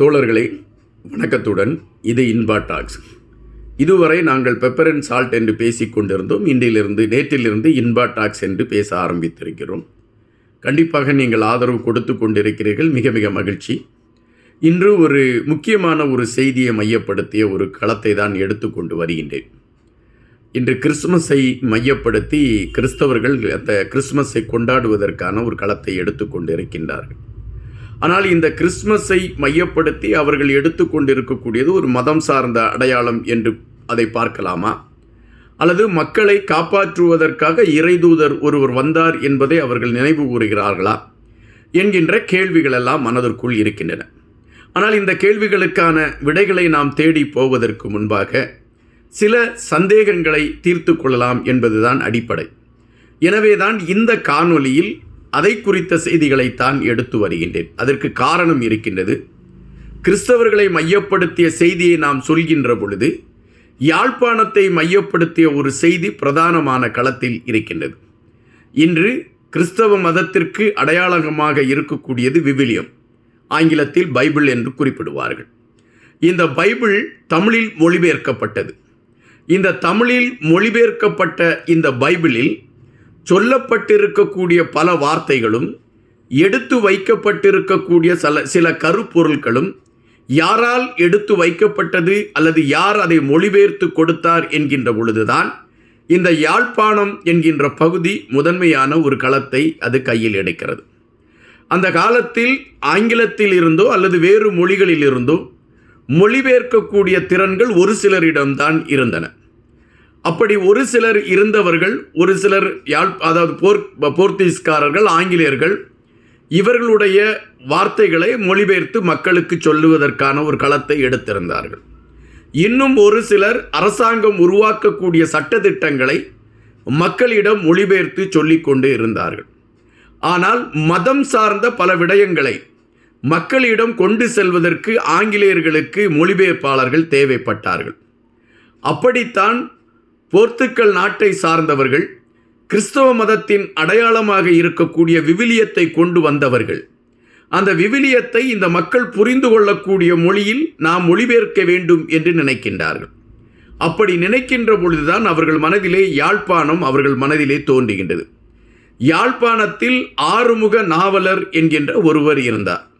தோழர்களே வணக்கத்துடன் இது இன்பா டாக்ஸ். இதுவரை நாங்கள் பெப்பர் அண்ட் சால்ட் என்று பேசிக் கொண்டிருந்தோம். இன்றிலிருந்து நேற்றிலிருந்து இன்பா டாக்ஸ் என்று பேச ஆரம்பித்திருக்கிறோம். கண்டிப்பாக நீங்கள் ஆதரவு கொடுத்து கொண்டிருக்கிறீர்கள். மிக மிக மகிழ்ச்சி. இன்று ஒரு முக்கியமான ஒரு செய்தியை மையப்படுத்திய ஒரு களத்தை தான் எடுத்துக்கொண்டு வருகின்றேன். இன்று கிறிஸ்துமஸை மையப்படுத்தி கிறிஸ்தவர்கள் அந்த கிறிஸ்துமஸை கொண்டாடுவதற்கான ஒரு களத்தை எடுத்துக்கொண்டு இருக்கின்றார்கள் ஆனால் இந்த கிறிஸ்மஸை மையப்படுத்தி அவர்கள் எடுத்துக்கொண்டிருக்கக்கூடியது ஒரு மதம் சார்ந்த அடையாளம் என்று அதை பார்க்கலாமா? அல்லது மக்களை காப்பாற்றுவதற்காக இறைதூதர் ஒருவர் வந்தார் என்பதை அவர்கள் நினைவு கூறுகிறார்களா? என்கின்ற கேள்விகளெல்லாம் மனதிற்குள் இருக்கின்றன. ஆனால் இந்த கேள்விகளுக்கான விடைகளை நாம் தேடி போவதற்கு முன்பாக சில சந்தேகங்களை தீர்த்து கொள்ளலாம் என்பதுதான் அடிப்படை. எனவேதான் இந்த காணொலியில் அதை குறித்த செய்திகளைத்தான் எடுத்து வருகின்றேன். அதற்கு காரணம் இருக்கின்றது கிறிஸ்தவர்களை மையப்படுத்திய செய்தியை நாம் சொல்கின்ற பொழுது யாழ்ப்பாணத்தை மையப்படுத்திய ஒரு செய்தி பிரதானமான களத்தில் இருக்கின்றது. இன்று கிறிஸ்தவ மதத்திற்கு அடையாளமாக இருக்கக்கூடியது விவிலியம் ஆங்கிலத்தில் பைபிள் என்று குறிப்பிடுவார்கள். இந்த பைபிள் தமிழில் மொழிபெயர்க்கப்பட்டது. இந்த தமிழில் மொழிபெயர்க்கப்பட்ட இந்த பைபிளில் சொல்லப்பட்டிருக்கக்கூடிய பல வார்த்தைகளும் எடுத்து வைக்கப்பட்டிருக்கக்கூடிய சில சில கருப்பொருட்களும் யாரால் எடுத்து வைக்கப்பட்டது அல்லது யார் அதை மொழிபெயர்த்து கொடுத்தார் என்கின்ற பொழுதுதான் இந்த யாழ்ப்பாணம் என்கின்ற பகுதி முதன்மையான ஒரு களத்தை அது கையில் எடுக்கிறது. அந்த காலத்தில் ஆங்கிலத்தில் இருந்தோ அல்லது வேறு மொழிகளில் இருந்தோ மொழிபெயர்க்கக்கூடிய திறன்கள் ஒரு சிலரிடம்தான் இருந்தன. அப்படி ஒரு சிலர் இருந்தவர்கள் ஒரு சிலர் யாழ் அதாவது போர் போர்த்துகீஸ்காரர்கள் ஆங்கிலேயர்கள் இவர்களுடைய வார்த்தைகளை மொழிபெயர்த்து மக்களுக்கு சொல்லுவதற்கான ஒரு களத்தை எடுத்திருந்தார்கள். இன்னும் ஒரு சிலர் அரசாங்கம் உருவாக்கக்கூடிய சட்டத்திட்டங்களை மக்களிடம் மொழிபெயர்த்து சொல்லிக்கொண்டு இருந்தார்கள். ஆனால் மதம் சார்ந்த பல விடயங்களை மக்களிடம் கொண்டு செல்வதற்கு ஆங்கிலேயர்களுக்கு மொழிபெயர்ப்பாளர்கள் தேவைப்பட்டார்கள். அப்படித்தான் போர்த்துக்கல் நாட்டை சார்ந்தவர்கள் கிறிஸ்தவ மதத்தின் அடையாளமாக இருக்கக்கூடிய விவிலியத்தை கொண்டு வந்தவர்கள். அந்த விவிலியத்தை இந்த மக்கள் புரிந்து கொள்ளக்கூடிய மொழியில் நாம் மொழிபெயர்க்க வேண்டும் என்று நினைக்கின்றார்கள். அப்படி நினைக்கின்ற பொழுதுதான் அவர்கள் மனதிலே யாழ்ப்பாணம் அவர்கள் மனதிலே தோன்றுகின்றது. யாழ்ப்பாணத்தில் ஆறுமுக நாவலர் என்கின்ற ஒருவர் இருந்தார்.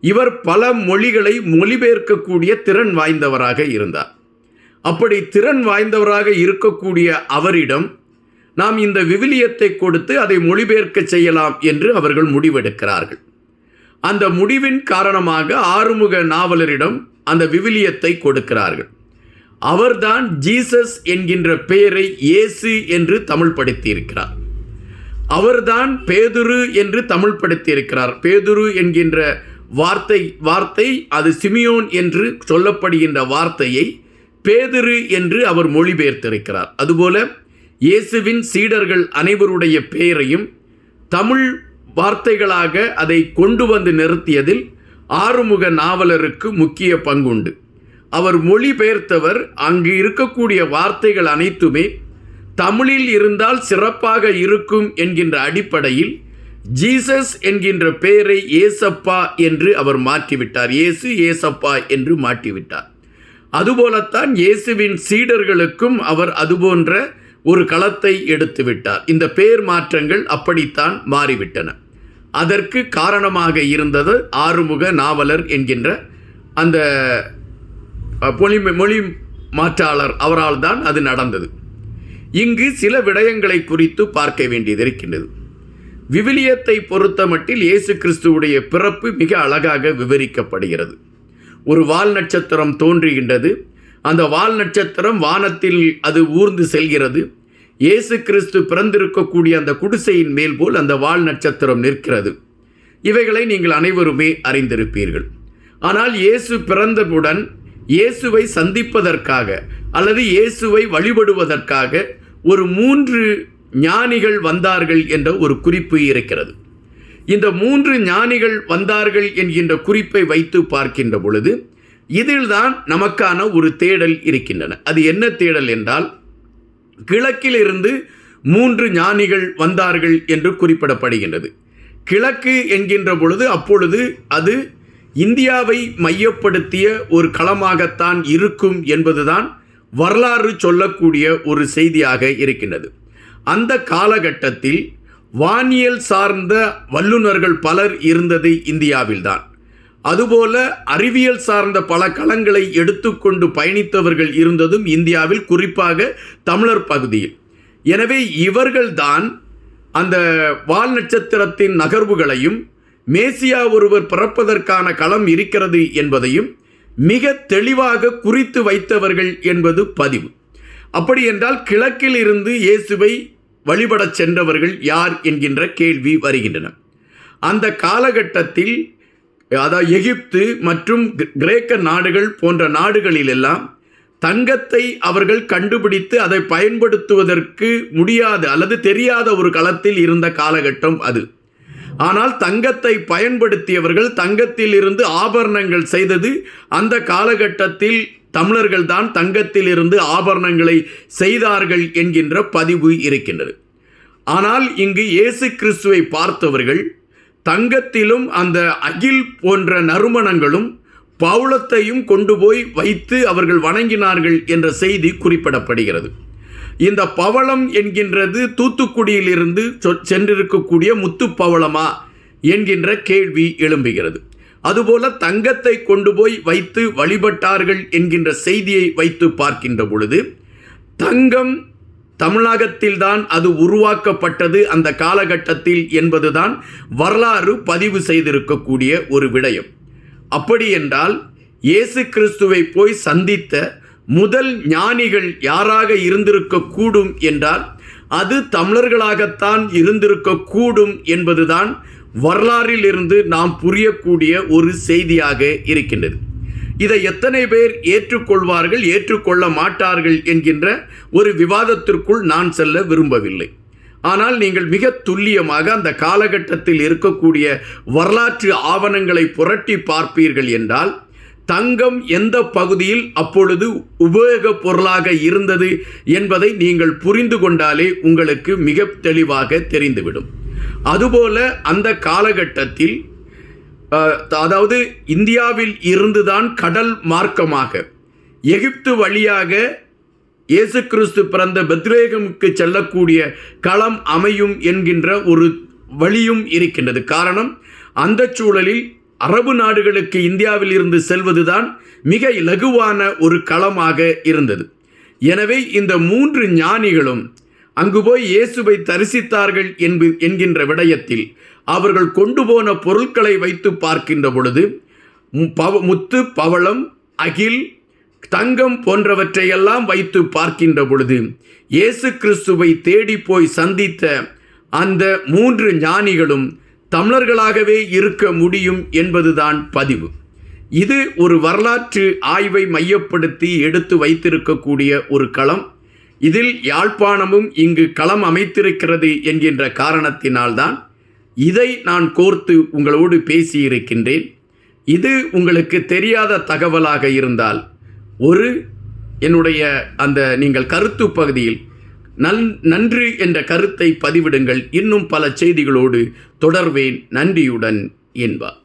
இவர் பல மொழிகளை மொழிபெயர்க்கக்கூடிய திறன் வாய்ந்தவராக இருந்தார். அப்படி திறன் வாய்ந்தவராக இருக்கக்கூடிய அவரிடம் நாம் இந்த விவிலியத்தை கொடுத்து அதை மொழிபெயர்க்க செய்யலாம் என்று அவர்கள் முடிவெடுக்கிறார்கள். அந்த முடிவின் காரணமாக ஆறுமுக நாவலரிடம் அந்த விவிலியத்தை கொடுக்கிறார்கள். அவர்தான் ஜீசஸ் என்கின்ற பெயரை இயேசு என்று தமிழ் படுத்தியிருக்கிறார் அவர்தான் பேதுரு என்று தமிழ் படுத்தியிருக்கிறார் பேதுரு என்கின்ற வார்த்தை வார்த்தை அது சிமியோன் என்று சொல்லப்படுகின்ற வார்த்தையை பேதிரு என்று அவர் மொழிபெயர்த்திருக்கிறார். அதுபோல இயேசுவின் சீடர்கள் அனைவருடைய பெயரையும் தமிழ் வார்த்தைகளாக அதை கொண்டு வந்து நிறுத்தியதில் ஆறுமுக நாவலருக்கு முக்கிய பங்குண்டு. அவர் மொழிபெயர்த்தவர் அங்கு இருக்கக்கூடிய வார்த்தைகள் அனைத்துமே தமிழில் இருந்தால் சிறப்பாக இருக்கும் என்கின்ற அடிப்படையில் ஜீசஸ் என்கின்ற பெயரை ஏசப்பா என்று அவர் மாற்றிவிட்டார். இயேசு ஏசப்பா என்று மாற்றிவிட்டார். அதுபோலத்தான் இயேசுவின் சீடர்களுக்கும் அவர் அதுபோன்ற ஒரு களத்தை எடுத்துவிட்டார். இந்த பேர் மாற்றங்கள் அப்படித்தான் மாறிவிட்டன. அதற்கு காரணமாக இருந்தது ஆறுமுக நாவலர் என்கின்ற அந்த மொழி மொழி மாற்றாளர் அவரால் தான் அது நடந்தது. இங்கு சில விடயங்களை குறித்து பார்க்க வேண்டியது இருக்கின்றது. விவிலியத்தை பொறுத்தமட்டில் இயேசு கிறிஸ்துவுடைய பிறப்பு மிக அழகாக விவரிக்கப்படுகிறது. ஒரு வால் நட்சத்திரம் தோன்றுகின்றது. அந்த வால் நட்சத்திரம் வானத்தில் அது ஊர்ந்து செல்கிறது. இயேசு கிறிஸ்து பிறந்திருக்கக்கூடிய அந்த குடிசையின் மேல் போல் அந்த வால் நட்சத்திரம் நிற்கிறது. இவைகளை நீங்கள் அனைவருமே அறிந்திருப்பீர்கள். ஆனால் இயேசு பிறந்தவுடன் இயேசுவை சந்திப்பதற்காக அல்லது இயேசுவை வழிபடுவதற்காக ஒரு மூன்று ஞானிகள் வந்தார்கள் என்ற ஒரு குறிப்பு இருக்கிறது. இந்த மூன்று ஞானிகள் வந்தார்கள் என்கின்ற குறிப்பை வைத்து பார்க்கின்ற பொழுது இதில்தான் நமக்கான ஒரு தேடல் இருக்கின்றன. அது என்ன தேடல் என்றால் கிழக்கிலிருந்து மூன்று ஞானிகள் வந்தார்கள் என்று குறிப்பிடப்படுகின்றது. கிழக்கு என்கின்ற பொழுது அப்பொழுது அது இந்தியாவை மையப்படுத்திய ஒரு களமாகத்தான் இருக்கும் என்பதுதான் வரலாறு சொல்லக்கூடிய ஒரு செய்தியாக இருக்கின்றது. அந்த காலகட்டத்தில் வானியல் சார்ந்த வல்லுநர்கள் பலர் இருந்தது இந்தியாவில்தான். அதுபோல அறிவியல் சார்ந்த பல களங்களை எடுத்துக்கொண்டு பயணித்தவர்கள் இருந்ததும் இந்தியாவில் குறிப்பாக தமிழர் பகுதியில். எனவே இவர்கள்தான் அந்த வால் நட்சத்திரத்தின் நகர்வுகளையும் மேசியா ஒருவர் பிறப்பதற்கான களம் இருக்கிறது என்பதையும் மிக தெளிவாக குறித்து வைத்தவர்கள் என்பது பதிவு. அப்படி என்றால் கிழக்கில் இருந்து இயேசுவை வழிபடச் சென்றவர்கள் யார் என்கின்ற கேள்வி வருகின்றன. அந்த காலகட்டத்தில் அதாவது எகிப்து மற்றும் கிரேக்க நாடுகள் போன்ற நாடுகளிலெல்லாம் தங்கத்தை அவர்கள் கண்டுபிடித்து அதை பயன்படுத்துவதற்கு முடியாத அல்லது தெரியாத ஒரு களத்தில் இருந்த காலகட்டம் அது. ஆனால் தங்கத்தை பயன்படுத்தியவர்கள் தங்கத்தில் இருந்து ஆபரணங்கள் செய்தது அந்த காலகட்டத்தில் தமிழர்கள் தான் தங்கத்தில் இருந்து ஆபரணங்களை செய்தார்கள் என்கின்ற பதிவு இருக்கின்றது. ஆனால் இங்கு இயேசு கிறிஸ்துவை பார்த்தவர்கள் தங்கத்திலும் அந்த அகில் போன்ற நறுமணங்களும் பவுளத்தையும் கொண்டு போய் வைத்து அவர்கள் வணங்கினார்கள் என்ற செய்தி குறிப்பிடப்படுகிறது. இந்த பவளம் என்கின்றது தூத்துக்குடியிலிருந்து சென்றிருக்கக்கூடிய முத்து பவளமா என்கின்ற கேள்வி எழும்புகிறது. அதுபோல தங்கத்தை கொண்டு போய் வைத்து வழிபட்டார்கள் என்கின்ற செய்தியை வைத்து பார்க்கின்ற பொழுது தங்கம் தமிழகத்தில்தான் அது உருவாக்கப்பட்டது அந்த காலகட்டத்தில் என்பதுதான் வரலாறு பதிவு செய்திருக்கக்கூடிய ஒரு விடயம். அப்படி என்றால் இயேசு கிறிஸ்துவை போய் சந்தித்த முதல் ஞானிகள் யாராக இருந்திருக்க கூடும் என்றால் அது தமிழர்களாகத்தான் இருந்திருக்க கூடும் என்பதுதான் வரலாறில் இருந்து நாம் புரியக்கூடிய ஒரு செய்தியாக இருக்கின்றது. இதை எத்தனை பேர் ஏற்றுக்கொள்வார்கள் ஏற்றுக்கொள்ள மாட்டார்கள் என்கின்ற ஒரு விவாதத்திற்குள் நான் செல்ல விரும்பவில்லை. ஆனால் நீங்கள் மிக துல்லியமாக அந்த காலகட்டத்தில் இருக்கக்கூடிய வரலாற்று ஆவணங்களை புரட்டி பார்ப்பீர்கள் என்றால் தங்கம் எந்த பகுதியில் அப்பொழுது உபயோகப் பொருளாக இருந்தது என்பதை நீங்கள் புரிந்து கொண்டாலே உங்களுக்கு மிக தெளிவாக தெரிந்துவிடும். அதுபோல அந்த காலகட்டத்தில் அதாவது இந்தியாவில் இருந்துதான் கடல் மார்க்கமாக. எகிப்து வழியாக இயேசு கிறிஸ்து பிறந்த பத்ரேகமுக்கு செல்லக்கூடிய களம் அமையும் என்கின்ற ஒரு வழியும் இருக்கின்றது. காரணம் அந்த சூழலில் அரபு நாடுகளுக்கு இந்தியாவில் இருந்து செல்வதுதான் மிக இலகுவான ஒரு களமாக இருந்தது. எனவே இந்த மூன்று ஞானிகளும் அங்கு போய் இயேசுவை தரிசித்தார்கள் என்பு என்கின்ற விடயத்தில் அவர்கள் கொண்டு போன பொருட்களை வைத்து பார்க்கின்ற பொழுது பவ- முத்து பவளம் அகில் தங்கம் போன்றவற்றையெல்லாம் வைத்து பார்க்கின்ற பொழுது இயேசு கிறிஸ்துவை தேடி போய் சந்தித்த அந்த மூன்று ஞானிகளும் தமிழர்களாகவே இருக்க முடியும் என்பதுதான் பதிவு. இது ஒரு வரலாற்று ஆய்வை மையப்படுத்தி எடுத்து வைத்திருக்கக்கூடிய ஒரு களம். இதில் யாழ்ப்பாணமும் இங்கு களம் அமைத்திருக்கிறது என்கின்ற காரணத்தினால்தான் இதை நான் கோர்த்து உங்களோடு பேசியிருக்கின்றேன். இது உங்களுக்கு தெரியாத தகவலாக இருந்தால் ஒரு என்னுடைய அந்த நீங்கள் கருத்து பகுதியில் நல் நன்று என்ற கருத்தை பதிவிடுங்கள். இன்னும் பல செய்திகளோடு தொடர்வேன். நன்றியுடன் என்பார்.